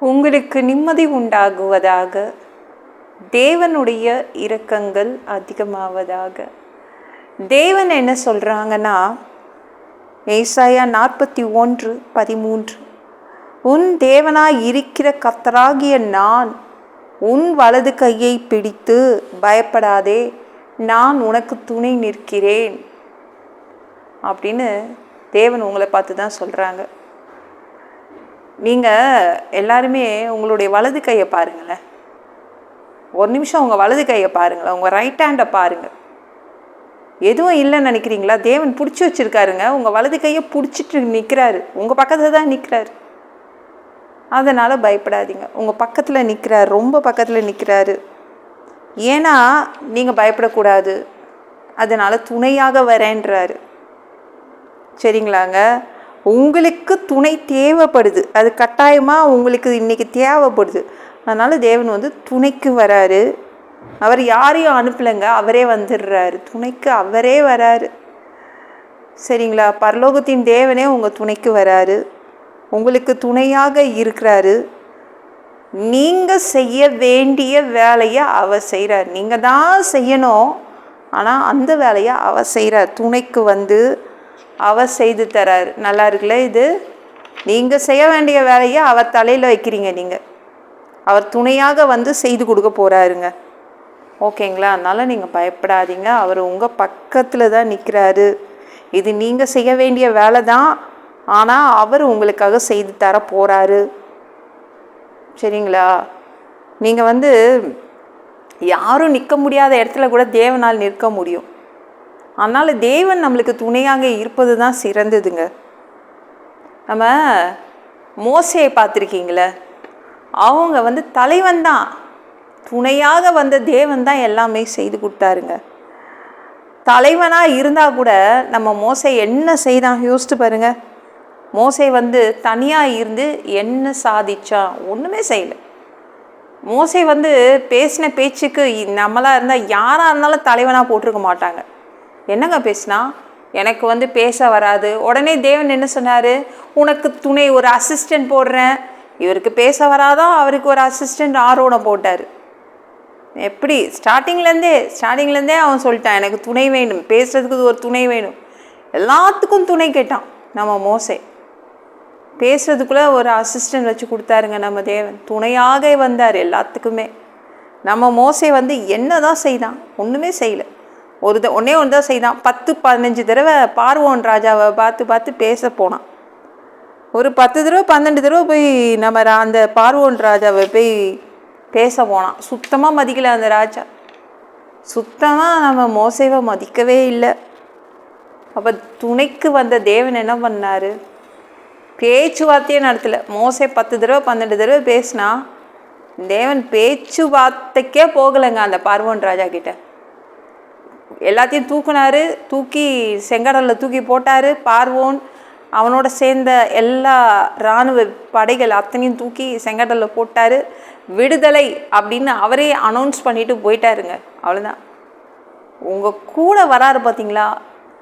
உங்களுக்கு நிம்மதி உண்டாகுவதாக. தேவனுடைய இரக்கங்கள் அதிகமாவதாக. தேவன் என்ன சொல்கிறாங்கன்னா ஏசாயா நாற்பத்தி ஒன்று பதிமூன்று உன் தேவனாய் இருக்கிற கத்தராகிய நான் உன் வலது கையை பிடித்து பயப்படாதே நான் உனக்கு துணை நிற்கிறேன். அப்படின்னு தேவன் உங்களை பார்த்து தான் சொல்கிறாங்க நீங்கள் எல்லாருமே உங்களுடைய வலது கையை பாருங்களேன். ஒரு நிமிஷம் உங்கள் வலது கையை பாருங்களேன். உங்கள் ரைட் ஹேண்டை பாருங்கள் எதுவும் இல்லைன்னு நினைக்கிறீங்களா? தேவன் பிடிச்சி வச்சுருக்காருங்க. உங்கள் வலது கையை பிடிச்சிட்டு நிற்கிறாரு உங்கள் பக்கத்தில் தான் நிற்கிறாரு அதனால் பயப்படாதீங்க. உங்கள் பக்கத்தில் நிற்கிறாரு ரொம்ப பக்கத்தில் நிற்கிறாரு ஏன்னா நீங்கள் பயப்படக்கூடாது. அதனால் துணையாக வரேன்றாரு. சரிங்களாங்க? உங்களுக்கு துணை தேவைப்படுது. அது கட்டாயமாக உங்களுக்கு இன்றைக்கி தேவைப்படுது. அதனால் தேவன் வந்து துணைக்கு வராரு. அவர் யாரையும் அனுப்பலைங்க அவரே வந்துடுறாரு. துணைக்கு அவரே வராரு. சரிங்களா? பரலோகத்தின் தேவனே உங்கள் துணைக்கு வராரு. உங்களுக்கு துணையாக இருக்கிறாரு. நீங்கள் செய்ய வேண்டிய வேலையை அவர் செய்கிறார் நீங்கள் தான் செய்யணும். ஆனால் அந்த வேலையை அவர் செய்கிறார் துணைக்கு வந்து அவர் செய்து தரார். நல்லா இருக்குல்ல இது? நீங்கள் செய்ய வேண்டிய வேலையை அவர் தலையில் வைக்கிறீங்க நீங்கள் அவர் துணையாக வந்து செய்து கொடுக்க போகிறாருங்க ஓகேங்களா? அதனால் நீங்கள் பயப்படாதீங்க. அவர் உங்கள் பக்கத்தில் தான் நிற்கிறாரு இது நீங்கள் செய்ய வேண்டிய வேலை தான். ஆனால் அவர் உங்களுக்காக செய்து தர போகிறாரு சரிங்களா? நீங்கள் வந்து யாரும் நிற்க முடியாத இடத்துல கூட தேவனால் நிற்க முடியும். அதனால் தேவன் நம்மளுக்கு துணையாக இருப்பது தான் சிறந்ததுங்க. நம்ம மோசையை பார்த்துருக்கீங்களே அவங்க வந்து தலைவன் தான். துணையாக வந்த தேவன் தான் எல்லாமே செய்து கொடுத்தாருங்க. தலைவனாக இருந்தால் கூட நம்ம மோசை என்ன செய்தான் யோசிச்சு பாருங்க. மோசை வந்து தனியாக இருந்து என்ன சாதிச்சான்? ஒன்றுமே செய்யலை. மோசை வந்து பேசின பேச்சுக்கு நம்மளாக இருந்தால் யாராக இருந்தாலும் தலைவனாக போட்டிருக்க மாட்டாங்க. என்னங்க பேசினா? எனக்கு வந்து பேச வராது. உடனே தேவன் என்ன சொன்னார்? உனக்கு துணை ஒரு அசிஸ்டன்ட் போடுறேன். இவருக்கு பேச வராதான் அவருக்கு ஒரு அசிஸ்டன்ட் ஆரோனை போட்டார். எப்படி? ஸ்டார்டிங்லேருந்தே ஸ்டார்டிங்லேருந்தே அவன் சொல்லிட்டான் எனக்கு துணை வேணும். பேசுறதுக்கு ஒரு துணை வேணும். எல்லாத்துக்கும் துணை கேட்டான் நம்ம மோசை. பேசுறதுக்குள்ளே ஒரு அசிஸ்டன்ட் வச்சு கொடுத்தாருங்க நம்ம தேவன். துணையாக வந்தார் எல்லாத்துக்குமே. நம்ம மோசை வந்து என்ன தான் செய்தான்? ஒன்றுமே செய்யலை. ஒரு த ஒன்றே ஒன்று தான் செய்தான். பத்து பதினஞ்சு தடவை பார்வோன் ராஜாவை பார்த்து பார்த்து பேச போனான். ஒரு பத்து தடவை பன்னெண்டு தடவை போய் நம்ம ரா- அந்த பார்வோன் ராஜாவை போய் பேச போனான். சுத்தமாக மதிக்கலை அந்த ராஜா. சுத்தமாக நம்ம மோசைவை மதிக்கவே இல்லை. அப்போ துணைக்கு வந்த தேவன் என்ன பண்ணார்? பேச்சுவார்த்தையே நடத்தலை. மோசை பத்து தடவை பன்னெண்டு தடவை பேசினா தேவன் பேச்சுவார்த்தைக்கே போகலைங்க அந்த பார்வோன் ராஜா கிட்ட. எல்லாத்தையும் தூக்குனாரு தூக்கி செங்கடலில் தூக்கி போட்டார். பார்வோன் அவனோட சேர்ந்த எல்லா இராணுவ படைகள் அத்தனையும் தூக்கி செங்கடலில் போட்டார். விடுதலை அப்படின்னு அவரே அனௌன்ஸ் பண்ணிட்டு போயிட்டாருங்க. அவ்வளோதான் உங்கள் கூட வராரு பார்த்தீங்களா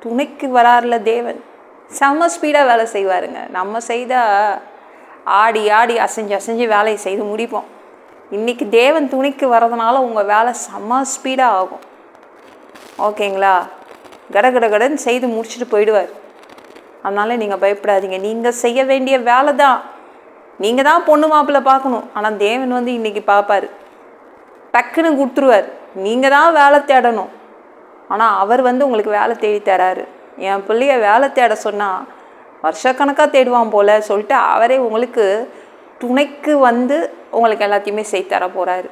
துணைக்கு வராருல தேவன். செம்ம ஸ்பீடாக வேலை செய்வாருங்க. நம்ம செய்தால் ஆடி ஆடி அசைஞ்சு அசைஞ்சு வேலையை செய்து முடிப்போம். இன்றைக்கி தேவன் துணைக்கு வரதுனால உங்கள் வேலை செம்ம ஸ்பீடாக ஆகும். ஓகேங்களா? கட கட கடன்னு செய்து முடிச்சுட்டு போயிடுவார். அதனால் நீங்கள் பயப்படாதீங்க. நீங்கள் செய்ய வேண்டிய வேலை தான் நீங்கள் தான் பொண்ணு மாப்பிள்ளை பார்க்கணும். ஆனால் தேவன் வந்து இன்றைக்கி பார்ப்பார். டக்குன்னு கொடுத்துருவார். நீங்கள் தான் வேலை தேடணும். ஆனால் அவர் வந்து உங்களுக்கு வேலை தேடி தராரு. என் பிள்ளைய வேலை தேட சொன்னால் வருஷக்கணக்காக தேடுவான் போல சொல்லிட்டு அவரே உங்களுக்கு துணைக்கு வந்து உங்களுக்கு எல்லாத்தையுமே செய்து தர போகிறாரு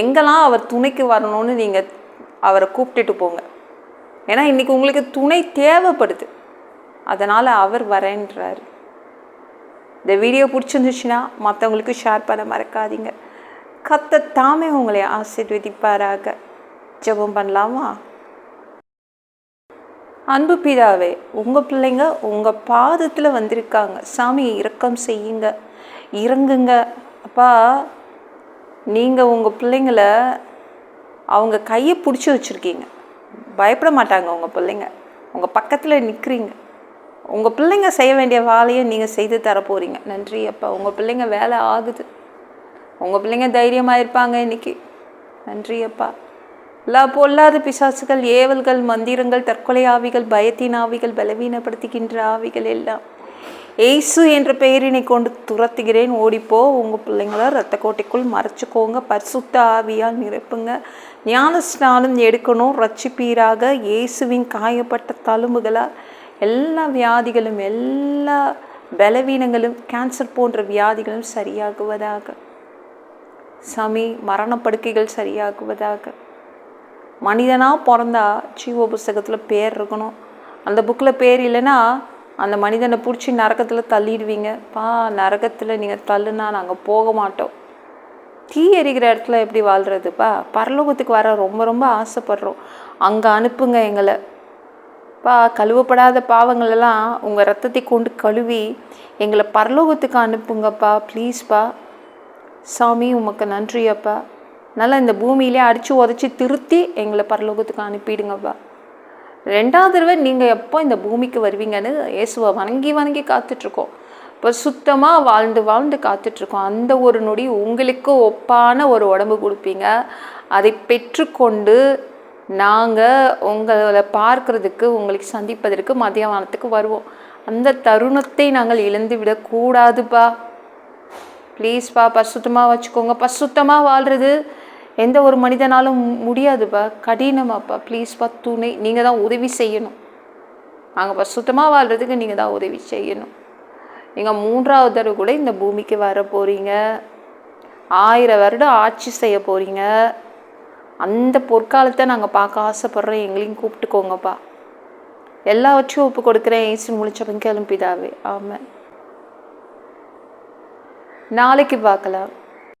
எங்கெல்லாம் அவர் துணைக்கு வரணும்னு நீங்கள் அவரை கூப்பிட்டுட்டு போங்க. ஏன்னா இன்றைக்கி உங்களுக்கு துணை தேவைப்படுது. அதனால் அவர் வரேன்றாரு. இந்த வீடியோ பிடிச்சிருந்துச்சுன்னா மற்றவங்களுக்கு ஷேர் பண்ண மறக்காதீங்க. கத்த தாமே உங்களை ஆசீர்வதிப்பாராக. ஜெபம் பண்ணலாமா? அன்பு பிதாவே உங்கள் பிள்ளைங்க உங்கள் பாதத்தில் வந்திருக்காங்க. சாமி இரக்கம் செய்யுங்க. இறங்குங்க. அப்பா நீங்கள் உங்கள் பிள்ளைங்கள அவங்க கையை பிடிச்சி வச்சுருக்கீங்க. பயப்பட மாட்டாங்க உங்கள் பிள்ளைங்க. உங்கள் பக்கத்தில் நிற்கிறீங்க உங்கள் பிள்ளைங்க செய்ய வேண்டிய வேலையை நீங்கள் செய்து தர போகிறீங்க நன்றி அப்பா. உங்கள் பிள்ளைங்க வேலை ஆகுது. உங்கள் பிள்ளைங்க தைரியமாக இருப்பாங்க இன்னைக்கு. நன்றி அப்பா. எல்லா பொல்லாத பிசாசுகள் ஏவல்கள் மந்திரங்கள் தற்கொலை ஆவிகள் பயத்தின் ஆவிகள் பலவீனப்படுத்துகின்ற ஆவிகள் எல்லாம். ஏசு என்ற பெயரினை கொண்டு துரத்துகிறேன். ஓடிப்போ உங்கள் பிள்ளைங்கள ரத்த கோட்டைக்குள் மறைச்சிக்கோங்க. பரிசுத்த ஆவியால் நிரப்புங்க. ஞான ஸ்நானம் எடுக்கணும். ரட்சிப்பீராக இயேசுவின் காயப்பட்ட தழும்புகளால் எல்லா வியாதிகளும் எல்லா பலவீனங்களும் கேன்சர் போன்ற வியாதிகளும் சரியாகுவதாக. சாமி மரணப்படுக்கைகள் சரியாகுவதாக. மனிதனாக பிறந்தா ஜீவ புஸ்தகத்தில் பேர் இருக்கணும். அந்த புக்கில் பேர் இல்லைன்னா அந்த மனிதனை பிடிச்சி நரகத்தில் தள்ளிடுவீங்க. பா நரகத்தில் நீங்கள் தள்ளுனா நாங்கள் போக மாட்டோம். தீ எரிகிற இடத்துல எப்படி வாழ்கிறதுப்பா பரலோகத்துக்கு வர ரொம்ப ரொம்ப ஆசைப்படுறோம். அங்கே அனுப்புங்க எங்களை. பா கழுவப்படாத பாவங்களெல்லாம் உங்கள் ரத்தத்தை கொண்டு கழுவி எங்களை பரலோகத்துக்கு அனுப்புங்கப்பா ப்ளீஸ்ப்பா சாமி உமக்கு நன்றியப்பா. நல்லா இந்த பூமியிலே அடித்து உதச்சி திருத்தி எங்களை பரலோகத்துக்கு அனுப்பிடுங்கப்பா ரெண்டாவது தடவை நீங்கள் எப்போ இந்த பூமிக்கு வருவீங்கன்னு இயேசுவை வணங்கி வணங்கி காத்துட்ருக்கோம். இப்போ சுத்தமாக வாழ்ந்து வாழ்ந்து காத்துட்ருக்கோம். அந்த ஒரு நொடி உங்களுக்கு ஒப்பான ஒரு உடம்பு கொடுப்பீங்க. அதை பெற்றுக்கொண்டு நாங்கள் உங்களை பார்க்கறதுக்கு உங்களுக்கு சந்திப்பதற்கு மதியானத்துக்கு வருவோம். அந்த தருணத்தை நாங்கள் இழந்து விடக்கூடாதுப்பா. ப்ளீஸ்ப்பா பசுத்தமாக வச்சுக்கோங்க. பசுத்தமாக வாழ்கிறது எந்த ஒரு மனிதனாலும் முடியாதுப்பா. கடினமாப்பா. ப்ளீஸ்ப்பா துணை. நீங்கள் தான் உதவி செய்யணும். நாங்கள்ப்பா சுத்தமாக வாழ்கிறதுக்கு நீங்கள் தான் உதவி செய்யணும். நீங்கள் மூன்றாவது தடவை கூட இந்த பூமிக்கு வர போகிறீங்க ஆயிரம் வருடம் ஆட்சி செய்ய போகிறீங்க அந்த பொற்காலத்தை நாங்கள் பார்க்க ஆசைப்படுறோம் எங்களையும் கூப்பிட்டுக்கோங்கப்பா. எல்லாவற்றையும் ஒப்பு கொடுக்குறேன். ஏசு முழிச்சவங்க கிளம்பிதாவே ஆமாம் நாளைக்கு பார்க்கலாம்.